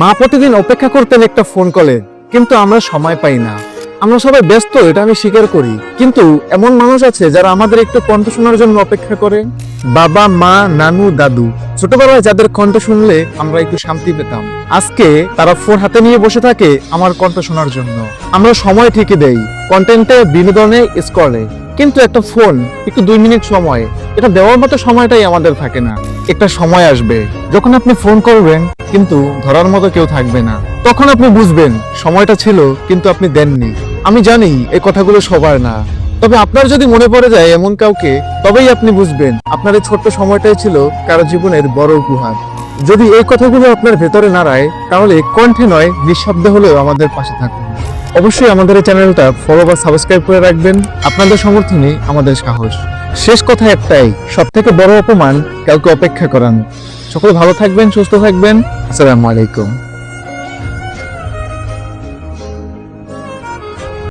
মা প্রতিদিন অপেক্ষা করতেন একটা ফোন কলে কিন্তু আমরা সময় পাই না। আমরা সবাই ব্যস্ত, এটা আমি স্বীকার করি। কিন্তু এমন মানুষ আছে যারা আমাদের একটু কণ্ঠ শোনার জন্য অপেক্ষা করে। বাবা, মা, নানু, দাদু, ছোটবেলায় যাদের কণ্ঠ শুনলে আমরা একটু শান্তি পেতাম। আজকে তারা ফোন হাতে নিয়ে বসে থাকে আমার কণ্ঠ শোনার জন্য। আমরা সময় ঠিকই দেই। কন্টেন্টে বিনোদনে স্কলে কিন্তু একটা ফোন, একটু দুই মিনিট সময়। এটা দেওয়ার মতো সময়টাই আমাদের থাকে না। একটা সময় আসবে, যখন আপনি ফোন করবেন, কিন্তু ধরার মতো কেউ থাকবে না। তখন আপনি বুঝবেন, সময়টা ছিল, কিন্তু আপনি দেননি। আমি জানি, এই কথাগুলো সবার না। তবে আপনার যদি মনে পড়ে যায় এমন কাউকে, তবেই আপনি বুঝবেন, আপনার এই ছোট্ট সময়টাই ছিল কারও জীবনের বড় উপহার। যদি এই কথাগুলো আপনার ভেতরে নাড়ায় তাহলে কণ্ঠে নয়, নিঃশব্দে হলেও আমাদের পাশে থাকুন। অবশ্যই আমাদের এই চ্যানেলটা ফলো বা সাবস্ক্রাইব করে রাখবেন। আপনাদের সমর্থনে আমাদের সাহস। শেষ কথা একটাই সব থেকে বড় অপমান কাউকে অপেক্ষা করান। সকলে ভালো থাকবেন, সুস্থ থাকবেন। আসসালামু আলাইকুম।